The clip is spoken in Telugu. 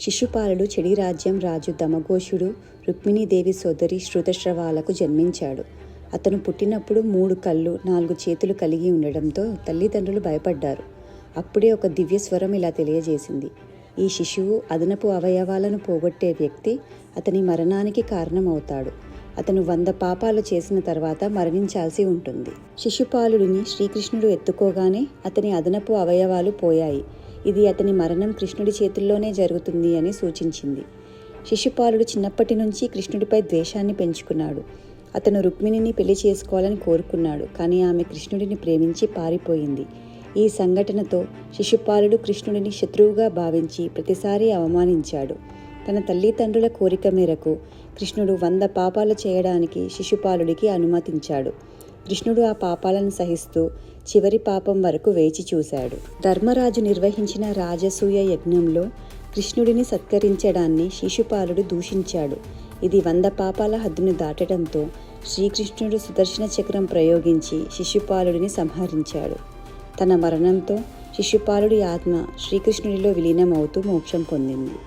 శిశుపాలుడు చెడి రాజ్యం రాజు దమఘోషుడు రుక్మిణీదేవి సోదరి శృతశ్రవాలకు జన్మించాడు. అతను పుట్టినప్పుడు మూడు కళ్ళు నాలుగు చేతులు కలిగి ఉండడంతో తల్లిదండ్రులు భయపడ్డారు. అప్పుడే ఒక దివ్య స్వరం ఇలా తెలియజేసింది. ఈ శిశువు అదనపు అవయవాలను పోగొట్టే వ్యక్తి అతని మరణానికి కారణమవుతాడు. అతను వంద పాపాలు చేసిన తర్వాత మరణించాల్సి ఉంటుంది. శిశుపాలుడిని శ్రీకృష్ణుడు ఎత్తుకోగానే అతని అదనపు అవయవాలు పోయాయి. ఇది అతని మరణం కృష్ణుడి చేతుల్లోనే జరుగుతుంది అని సూచించింది. శిశుపాలుడు చిన్నప్పటి నుంచి కృష్ణుడిపై ద్వేషాన్ని పెంచుకున్నాడు. అతను రుక్మిణిని పెళ్ళి చేసుకోవాలని కోరుకున్నాడు కానీ ఆమె కృష్ణుడిని ప్రేమించి పారిపోయింది. ఈ సంఘటనతో శిశుపాలుడు కృష్ణుడిని శత్రువుగా భావించి ప్రతిసారి అవమానించాడు. తన తల్లిదండ్రుల కోరిక మేరకు కృష్ణుడు వంద పాపాలు చేయడానికి శిశుపాలుడికి అనుమతించాడు. కృష్ణుడు ఆ పాపాలను సహిస్తూ చివరి పాపం వరకు వేచి చూశాడు. ధర్మరాజు నిర్వహించిన రాజసూయ యజ్ఞంలో కృష్ణుడిని సత్కరించడాన్ని శిశుపాలుడు దూషించాడు. ఇది వంద పాపాల హద్దును దాటడంతో శ్రీకృష్ణుడు సుదర్శన చక్రం ప్రయోగించి శిశుపాలుడిని సంహరించాడు. తన మరణంతో శిశుపాలుడి ఆత్మ శ్రీకృష్ణుడిలో విలీనమవుతూ మోక్షం పొందింది.